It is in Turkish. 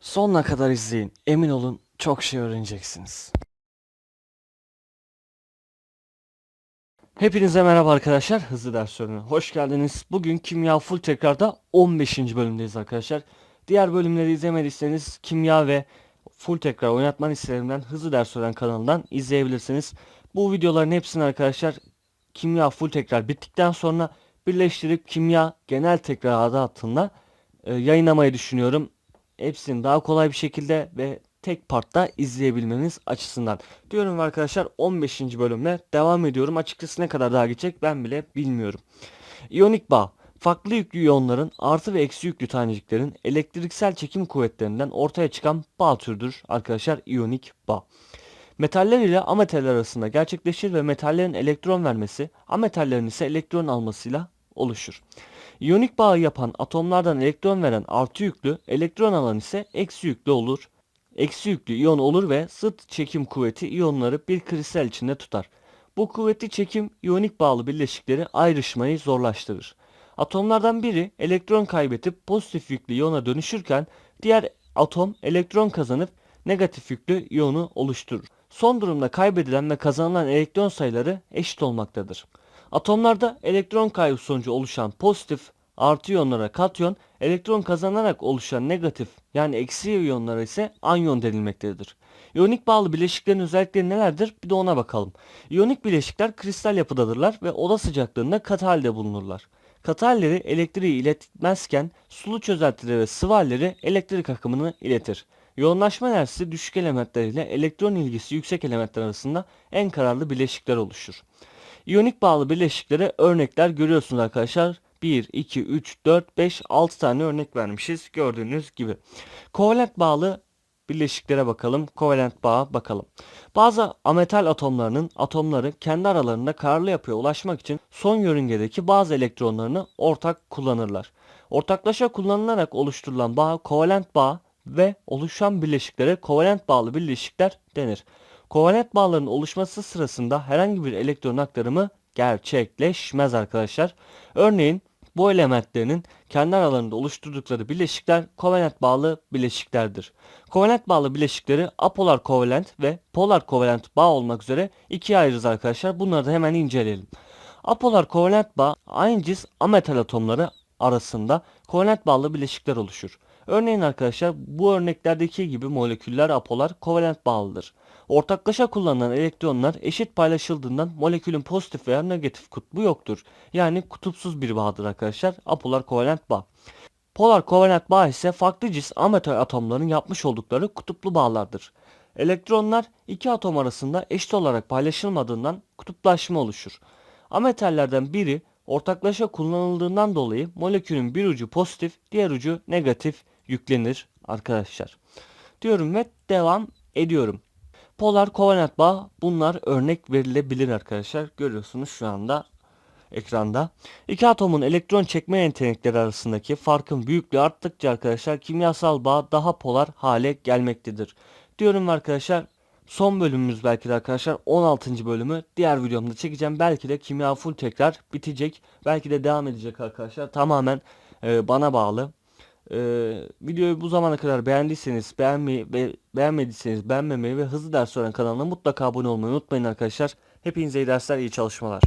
Sonuna kadar izleyin. Emin olun çok şey öğreneceksiniz. Hepinize merhaba arkadaşlar. Hızlı ders öğrenine hoş geldiniz. Bugün kimya full tekrarda 15. bölümdeyiz arkadaşlar. Diğer bölümleri izlemediyseniz kimya ve full tekrar oynatma listelerimden hızlı ders öğren kanalından izleyebilirsiniz. Bu videoların hepsini arkadaşlar kimya full tekrar bittikten sonra birleştirip kimya genel tekrar adı altında e, yayınlamayı düşünüyorum. Hepsini daha kolay bir şekilde ve tek partta izleyebilmeniz açısından. Diyorum arkadaşlar 15. bölümle devam ediyorum. Açıkçası ne kadar daha geçecek ben bile bilmiyorum. İyonik bağ. Farklı yüklü iyonların artı ve eksi yüklü taneciklerin elektriksel çekim kuvvetlerinden ortaya çıkan bağ türüdür arkadaşlar iyonik bağ. Metaller ile ametaller arasında gerçekleşir ve metallerin elektron vermesi, ametallerin ise elektron almasıyla oluşur. İyonik bağı yapan atomlardan elektron veren artı yüklü, elektron alan ise eksi yüklü olur. Eksi yüklü iyon olur ve zıt çekim kuvveti iyonları bir kristal içinde tutar. Bu kuvvetli çekim iyonik bağlı bileşikleri ayrışmayı zorlaştırır. Atomlardan biri elektron kaybedip pozitif yüklü iyona dönüşürken diğer atom elektron kazanıp negatif yüklü iyonu oluşturur. Son durumda kaybedilen ve kazanılan elektron sayıları eşit olmaktadır. Atomlarda elektron kaybı sonucu oluşan pozitif artı iyonlara katyon, elektron kazanarak oluşan negatif yani eksi iyonlara ise anyon denilmektedir. İyonik bağlı bileşiklerin özellikleri nelerdir? Bir de ona bakalım. İyonik bileşikler kristal yapıdadırlar ve oda sıcaklığında katı halde bulunurlar. Katı halleri elektriği iletmezken sulu çözeltileri ve sıvı halleri elektrik akımını iletir. Yoğunlaşma enerjisi düşük elementler ile elektron ilgisi yüksek elementler arasında en kararlı bileşikler oluşur. İyonik bağlı bileşiklere örnekler görüyorsunuz arkadaşlar. 1, 2, 3, 4, 5, 6 tane örnek vermişiz gördüğünüz gibi. Kovalent bağlı bileşiklere bakalım. Kovalent bağa bakalım. Bazı ametal atomlarının atomları kendi aralarında kararlı yapıya ulaşmak için son yörüngedeki bazı elektronlarını ortak kullanırlar. Ortaklaşa kullanılarak oluşturulan bağ kovalent bağ ve oluşan bileşiklere kovalent bağlı bileşikler denir. Kovalent bağların oluşması sırasında herhangi bir elektron aktarımı gerçekleşmez arkadaşlar. Örneğin bu elementlerinin kendi aralarında oluşturdukları bileşikler kovalent bağlı bileşiklerdir. Kovalent bağlı bileşikleri apolar kovalent ve polar kovalent bağ olmak üzere ikiye ayırırız arkadaşlar. Bunları da hemen inceleyelim. Apolar kovalent bağ aynı cins ametal atomları arasında kovalent bağlı bileşikler oluşur. Örneğin arkadaşlar bu örneklerdeki gibi moleküller apolar kovalent bağlıdır. Ortaklaşa kullanılan elektronlar eşit paylaşıldığından molekülün pozitif veya negatif kutbu yoktur. Yani kutupsuz bir bağdır arkadaşlar. Apolar kovalent bağ. Polar kovalent bağ ise farklı cins ametal atomların yapmış oldukları kutuplu bağlardır. Elektronlar iki atom arasında eşit olarak paylaşılmadığından kutuplaşma oluşur. Ametallerden biri ortaklaşa kullanıldığından dolayı molekülün bir ucu pozitif, diğer ucu negatif yüklenir arkadaşlar. Diyorum ve devam ediyorum. Polar kovalent bağ bunlar örnek verilebilir arkadaşlar. Görüyorsunuz şu anda ekranda. İki atomun elektron çekme yetenekleri arasındaki farkın büyüklüğü arttıkça arkadaşlar kimyasal bağ daha polar hale gelmektedir. Diyorum arkadaşlar son bölümümüz belki de arkadaşlar 16. bölümü diğer videomda çekeceğim. Belki de kimya full tekrar bitecek. Belki de devam edecek arkadaşlar. Tamamen e, bana bağlı. Ee, videoyu bu zamana kadar beğendiyseniz beğenmeyi ve beğenmediyseniz beğenmemeyi ve hızlı ders öğren kanalına mutlaka abone olmayı unutmayın arkadaşlar. Hepinize iyi dersler iyi çalışmalar.